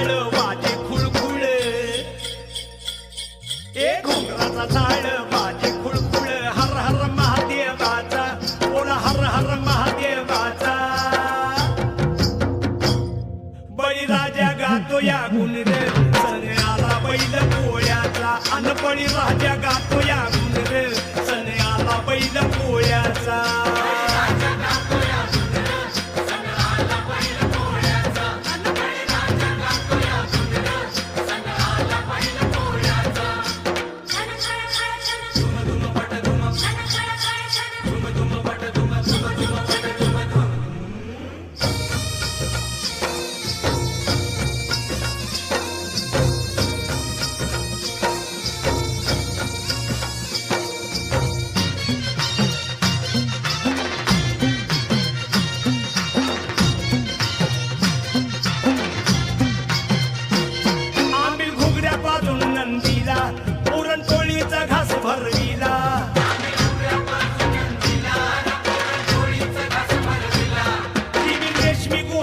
झाड वाजे खुळखुळ. ए घोंगराचा झाड माझे खुळखुळ. हर हर महादेवाचा हर हर महादेवाचा. बळीराजा गातो या गुण रे आला बैल पोळ्याचा अनपणी राजा गातो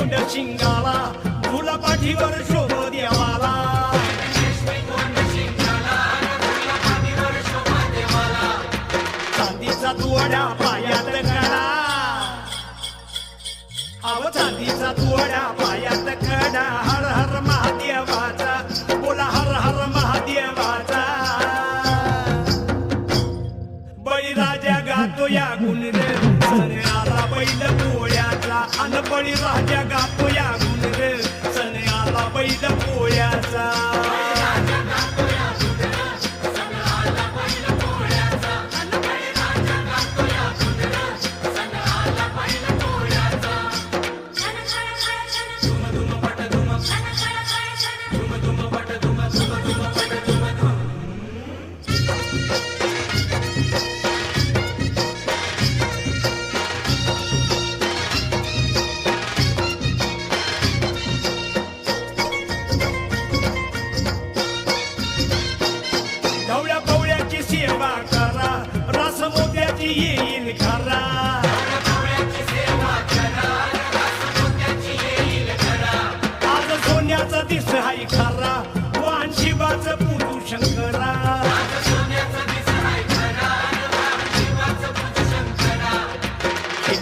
गोंड शिंगाला फुला पाठीवर शोभ देवाला. चांदीचा तुवड्या पायात कडा अव चांदीचा तुवड्या पायात कडा हर हर मा अन बळीराजा गातो या गुण रे. सने आला बैल पोळ्याचा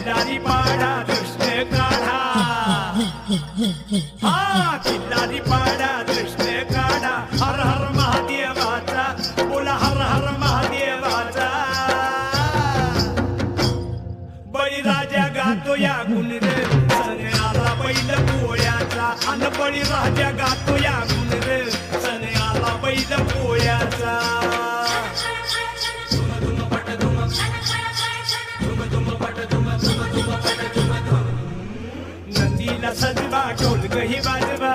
किल्लारी पाडा दृष्ट काढा. हा किल्लारी पाडा दृष्ट काढा. हर हर महादेवाचा बोला हर हर महादेवाचा. बळीराजा गातो या गुणरे सने आला बैल पोळ्याचा. अन बळीराजा गातो या गुणरे सने आला बैल पोळ्याचा. सजवा ढोलक ही वाजवा.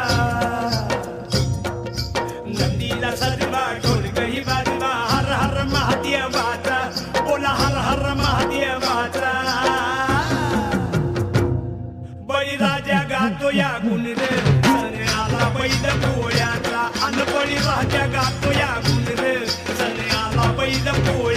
नंदीला सजवा ढोलक ही वाजवा. हर हर महादेवाचा बोला हर हर महादेवाचा बळीराजा गातो या गुण रे सने आला बैल पोळ्याचा. अन बळीराजा गातो या गुण रे सण आला बैल पोळ्या